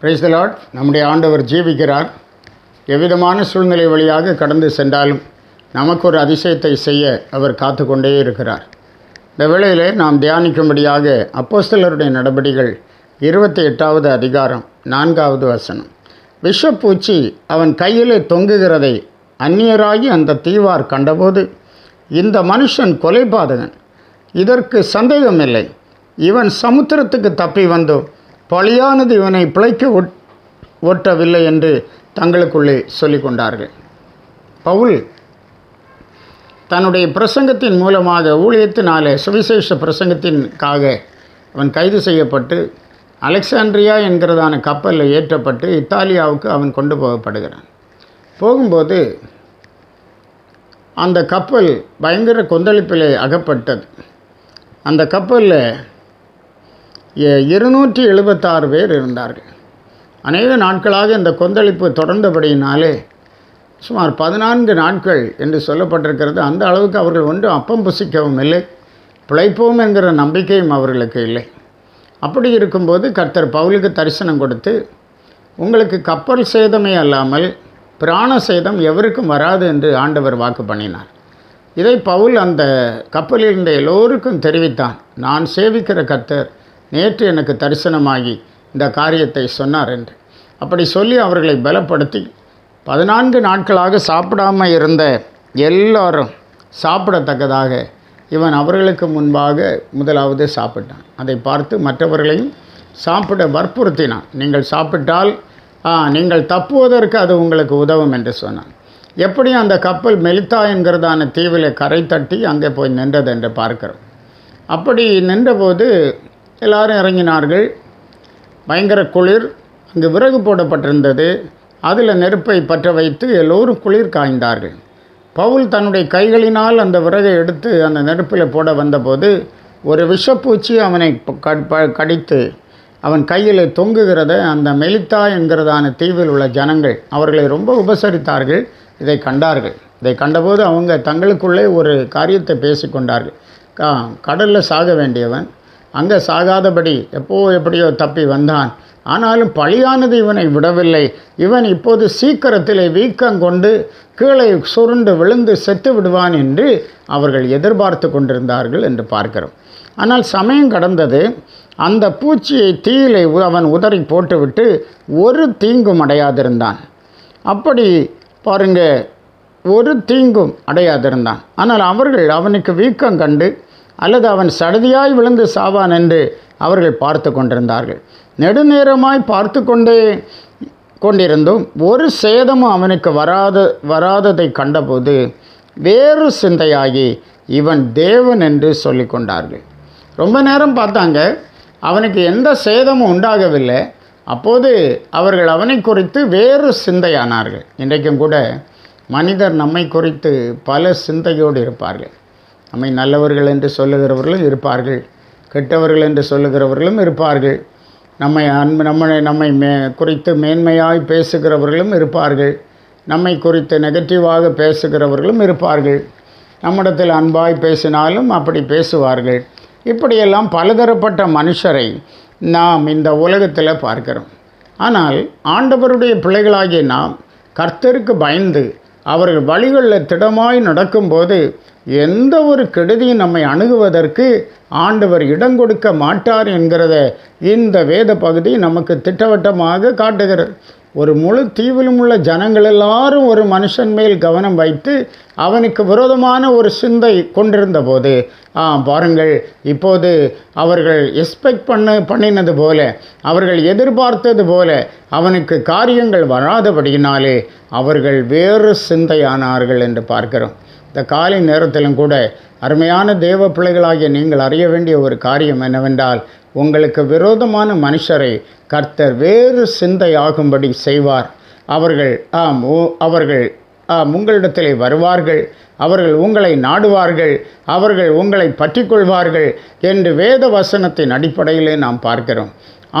Praise the நம்முடைய ஆண்டவர் ஜீவிக்கிறார். எவ்விதமான சூழ்நிலை வழியாக கடந்து சென்றாலும் நமக்கு ஒரு அதிசயத்தை செய்ய அவர் காத்து கொண்டே இருக்கிறார். இந்த வேளையிலே நாம் தியானிக்கும்படியாக அப்போஸ்தலருடைய நடபடிகள் இருபத்தி எட்டாவது அதிகாரம் நான்காவது வசனம். விஷப்பூச்சி அவன் கையிலே தொங்குகிறதை அந்நியராகி அந்த தீவார் கண்டபோது இந்த மனுஷன் கொலைபாதகன். இதற்கு சந்தேகமில்லை. இவன் சமுத்திரத்துக்கு தப்பி வந்தோ பழியானது இவனை பிழைக்க ஒட் என்று தங்களுக்குள்ளே சொல்லி கொண்டார்கள். பவுல் தன்னுடைய பிரசங்கத்தின் மூலமாக ஊழியத்தினாலே சுவிசேஷ பிரசங்கத்தின்காக அவன் கைது செய்யப்பட்டு அலெக்சாண்ட்ரியா என்கிறதான கப்பலில் ஏற்றப்பட்டு இத்தாலியாவுக்கு அவன் கொண்டு போகப்படுகிறான். போகும்போது அந்த கப்பல் பயங்கர கொந்தளிப்பிலே அகப்பட்டது. அந்த கப்பலில் இருநூற்றி எழுபத்தாறு பேர் இருந்தார்கள். அநேக நாட்களாக இந்த கொந்தளிப்பு தொடர்ந்தபடியினாலே சுமார் பதினான்கு நாட்கள் என்று சொல்லப்பட்டிருக்கிறது. அந்த அளவுக்கு அவர்கள் ஒன்றும் அப்பம் புசிக்கவும் இல்லை பிழைப்போம் என்கிற நம்பிக்கையும் அவர்களுக்கு இல்லை. அப்படி இருக்கும்போது கர்த்தர் பவுலுக்கு தரிசனம் கொடுத்து உங்களுக்கு கப்பல் சேதமே அல்லாமல் பிராண சேதம் எவருக்கும் வராது என்று ஆண்டவர் வாக்கு பண்ணினார். இதை பவுல் அந்த கப்பலில் இருந்த எல்லோருக்கும் தெரிவித்தான். நான் சேவிக்கிற கர்த்தர் நேற்று எனக்கு தரிசனமாகி இந்த காரியத்தை சொன்னார் என்று. அப்படி சொல்லி அவர்களை பலப்படுத்தி பதினான்கு நாட்களாக சாப்பிடாம இருந்த எல்லாரும் சாப்பிடத்தக்கதாக இவன் அவர்களுக்கு முன்பாக முதலாவது சாப்பிட்டான். அதை பார்த்து மற்றவர்களையும் சாப்பிட வற்புறுத்தினான். நீங்கள் சாப்பிட்டால் நீங்கள் தப்புவதற்கு அது உங்களுக்கு உதவும் என்று சொன்னான். எப்படி அந்த கப்பல் மெலித்தா என்கிறதான தீவில் கரை தட்டி அங்கே போய் நின்றது என்று பார்க்கிறோம். அப்படி நின்றபோது எல்லாரும் இறங்கினார்கள். பயங்கர குளிர் அங்கு விறகு போடப்பட்டிருந்தது. அதில் நெருப்பை பற்ற வைத்து எல்லோரும் குளிர் காய்ந்தார்கள். பவுல் தன்னுடைய கைகளினால் அந்த விறகை எடுத்து அந்த நெருப்பில் போட வந்தபோது ஒரு விஷப்பூச்சி அவனை ப- கடித்து அவன் கையில் தொங்குகிறத அந்த மெலித்தா என்கிறதான தீவில் உள்ள ஜனங்கள் அவர்களை ரொம்ப உபசரித்தார்கள். இதை கண்டார்கள். இதை கண்டபோது அவங்க தங்களுக்குள்ளே ஒரு காரியத்தை பேசிக்கொண்டார்கள். கா கடலில் சாக வேண்டியவன் அங்கே சாகாதபடி எப்போ எப்படியோ தப்பி வந்தான். ஆனாலும் பழியானது இவனை விடவில்லை. இவன் இப்போது சீக்கிரத்திலே வீக்கம் கொண்டு கீழே சுருண்டு விழுந்து செத்து விடுவான் என்று அவர்கள் எதிர்பார்த்து கொண்டிருந்தார்கள் என்று பார்க்கிறோம். ஆனால் சமயம் கடந்தது. அந்த பூச்சியை தீயிலே அவன் உதறி போட்டுவிட்டு ஒரு தீங்கும் அடையாதிருந்தான். அப்படி பாருங்க ஒரு தீங்கும் அடையாதிருந்தான். ஆனால் அவர்கள் அவனுக்கு வீக்கம் கண்டு அல்லது அவன் சடதியாய் விழுந்து சாவான் என்று அவர்கள் பார்த்து கொண்டிருந்தார்கள். நெடுநேரமாய் பார்த்து கொண்டே கொண்டிருந்தும் ஒரு சேதமும் அவனுக்கு வராத வராததை கண்டபோது வேறு சிந்தையாகி இவன் தேவன் என்று சொல்லி கொண்டார்கள். ரொம்ப நேரம் பார்த்தாங்க. அவனுக்கு எந்த சேதமும் உண்டாகவில்லை. அப்போது அவர்கள் அவனை குறித்து வேறு சிந்தையானார்கள். இன்றைக்கும் கூட மனிதர் நம்மை குறித்து பல சிந்தையோடு இருப்பார்கள். நம்மை நல்லவர்கள் என்று சொல்லுகிறவர்களும் இருப்பார்கள். கெட்டவர்கள் என்று சொல்லுகிறவர்களும் இருப்பார்கள். நம்மை அன்பு நம்மை நம்மை மே குறித்து மேன்மையாய் பேசுகிறவர்களும் இருப்பார்கள். நம்மை குறித்து நெகட்டிவாக பேசுகிறவர்களும் இருப்பார்கள். நம்மிடத்தில் அன்பாய் பேசினாலும் அப்படி பேசுவார்கள். இப்படியெல்லாம் பலதரப்பட்ட மனுஷரை நாம் இந்த உலகத்தில் பார்க்கிறோம். ஆனால் ஆண்டவருடைய பிள்ளைகளாகிய நாம் கர்த்தருக்கு பயந்து அவர்கள் வழிகளில் திடமாய் நடக்கும்போது எந்த ஒரு கெடுதியும் நம்மை அணுகுவதற்கு ஆண்டவர் இடம் கொடுக்க மாட்டார் என்கிறத இந்த வேத பகுதி நமக்கு திட்டவட்டமாக காட்டுகிறது. ஒரு முழு தீவிலும் உள்ள ஜனங்கள் எல்லாரும் ஒரு மனுஷன் மேல் கவனம் வைத்து அவனுக்கு விரோதமான ஒரு சிந்தை கொண்டிருந்த போது ஆ பாருங்கள் இப்போது அவர்கள் எக்ஸ்பெக்ட் பண்ண பண்ணினது போல அவர்கள் எதிர்பார்த்தது போல அவனுக்கு காரியங்கள் வராதபடியினாலே அவர்கள் வேறு சிந்தையானார்கள் என்று பார்க்கிறோம். இந்த காலை நேரத்திலும் கூட அருமையான தேவ பிள்ளைகளாகிய நீங்கள் அறிய வேண்டிய ஒரு காரியம் என்னவென்றால் உங்களுக்கு விரோதமான மனுஷரை கர்த்தர் வேறு சிந்தையாகும்படி செய்வார். அவர்கள் ஆம் அவர்கள் உங்களிடத்திலே வருவார்கள். அவர்கள் உங்களை நாடுவார்கள். அவர்கள் உங்களை பற்றி கொள்வார்கள் என்று வேத வசனத்தின் அடிப்படையிலே நாம் பார்க்கிறோம்.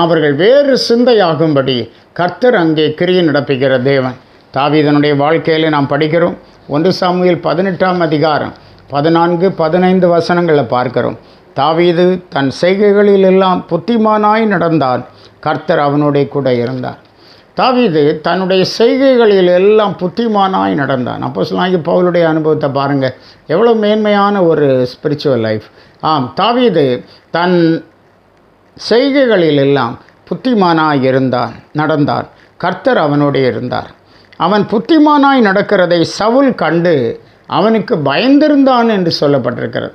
அவர்கள் வேறு சிந்தையாகும்படி கர்த்தர் அங்கே கிரியை நடப்புகிற தேவன். தாவீதனுடைய வாழ்க்கையில் நாம் படிக்கிறோம். ஒன்று சாமியில் பதினெட்டாம் அதிகாரம் பதினான்கு பதினைந்து வசனங்களை பார்க்கிறோம். தாவீது தன் செய்கைகளிலெல்லாம் புத்திமானாய் நடந்தான். கர்த்தர் அவனுடைய கூட இருந்தார். தாவீது தன்னுடைய செய்கைகளில் எல்லாம் புத்திமானாய் நடந்தான். அப்போ சொல்லாங்கி பவுலுடைய அனுபவத்தை பாருங்கள் எவ்வளோ மேன்மையான ஒரு ஸ்பிரிச்சுவல் லைஃப் ஆம் தாவீது தன் செய்கைகளில் எல்லாம் புத்திமானாய் இருந்தான் நடந்தான். கர்த்தர் அவனோடு இருந்தார். அவன் புத்திமானாய் நடக்கிறதை சவுல் கண்டு அவனுக்கு பயந்திருந்தான் என்று சொல்லப்பட்டிருக்கிறது.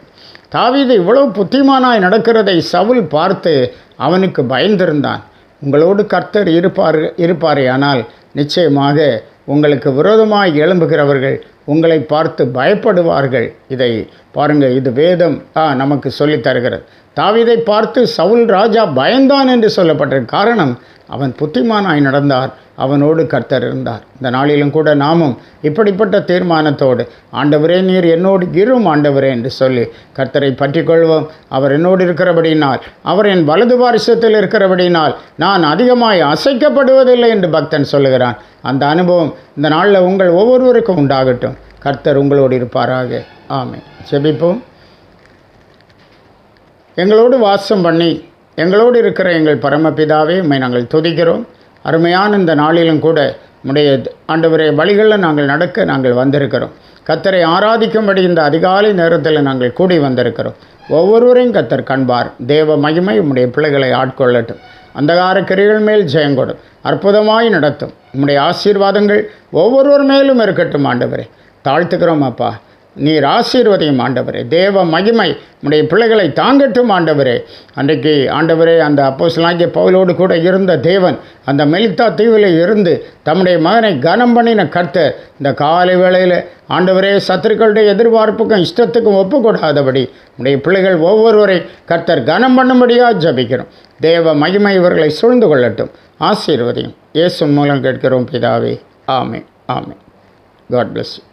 தாவீது இவ்வளவு புத்திமானாய் நடக்கிறதை சவுல் பார்த்து அவனுக்கு பயந்திருந்தான். உங்களோடு கர்த்தர் இருப்பார் இருப்பாரே ஆனால் நிச்சயமாக உங்களுக்கு விரோதமாய் எழும்புகிறவர்கள் உங்களை பார்த்து பயப்படுவார்கள். இதை பாருங்கள் இது வேதம் ஆ நமக்கு சொல்லித் தருகிறது. தாவீதை பார்த்து சவுல் ராஜா பயந்தான் என்று சொல்லப்பட்டிருக்கு காரணம் அவன் புத்திமானாய் நடந்தார். அவனோடு கர்த்தர் இருந்தார். இந்த நாளிலும் கூட நாமும் இப்படிப்பட்ட தீர்மானத்தோடு ஆண்டவரே நீர் என்னோடு இரும் ஆண்டவரே என்று சொல்லி கர்த்தரை பற்றிக்கொள்வோம். அவர் என்னோடு இருக்கிறபடினால் அவர் என் வலது பாரிசத்தில் இருக்கிறபடினால் நான் அதிகமாய் அசைக்கப்படுவதில்லை என்று பக்தன் சொல்லுகிறான். அந்த அனுபவம் இந்த நாளில் உங்கள் ஒவ்வொருவருக்கும் உண்டாகட்டும். கர்த்தர் உங்களோடு இருப்பாராக. ஆமே செபிப்போம் எங்களோடு வாசம் பண்ணி எங்களோடு இருக்கிற எங்கள் பரமபிதாவே உண்மை நாங்கள் துதிக்கிறோம். அருமையான இந்த நாளிலும் கூட உடைய ஆண்டவரே வழிகளில் நாங்கள் நடக்க நாங்கள் வந்திருக்கிறோம். கத்தரை ஆராதிக்கும்படி இந்த அதிகாலை நேரத்தில் நாங்கள் கூடி வந்திருக்கிறோம். ஒவ்வொருவரையும் கத்தர் கண்பார். தேவ மகிமை உம்முடைய பிள்ளைகளை ஆட்கொள்ளட்டும். அந்தகார கிரிகள் மேல் ஜெயங்கொடும் அற்புதமாய் நடத்தும். உம்முடைய ஆசீர்வாதங்கள் ஒவ்வொருவர் மேலும் இருக்கட்டும் ஆண்டவரே. தாழ்த்துக்கிறோம் அப்பா. நீர் ஆசீர்வதையும் ஆண்டவரே. தேவ மகிமை உடைய பிள்ளைகளை தாங்கட்டும் ஆண்டவரே. அன்றைக்கு ஆண்டவரே அந்த அப்போஸ்லாகிய பவுலோடு கூட இருந்த தேவன் அந்த மெலித்தா தீவில் இருந்து தம்முடைய மகனை கனம் பண்ணின கர்த்தர் இந்த காலை வேளையில் ஆண்டவரே சத்துருக்களுடைய எதிர்பார்ப்புக்கும் இஷ்டத்துக்கும் ஒப்புக்கூடாதபடி உடைய பிள்ளைகள் ஒவ்வொருவரை கர்த்தர் கனம் பண்ணும்படியாக ஜபிக்கிறோம். தேவ மகிமை இவர்களை சூழ்ந்து கொள்ளட்டும். ஆசீர்வதையும். இயேசு மூலம் கேட்கிறோம் பிதாவே. ஆமே ஆமே காட் பிளஸ் யூ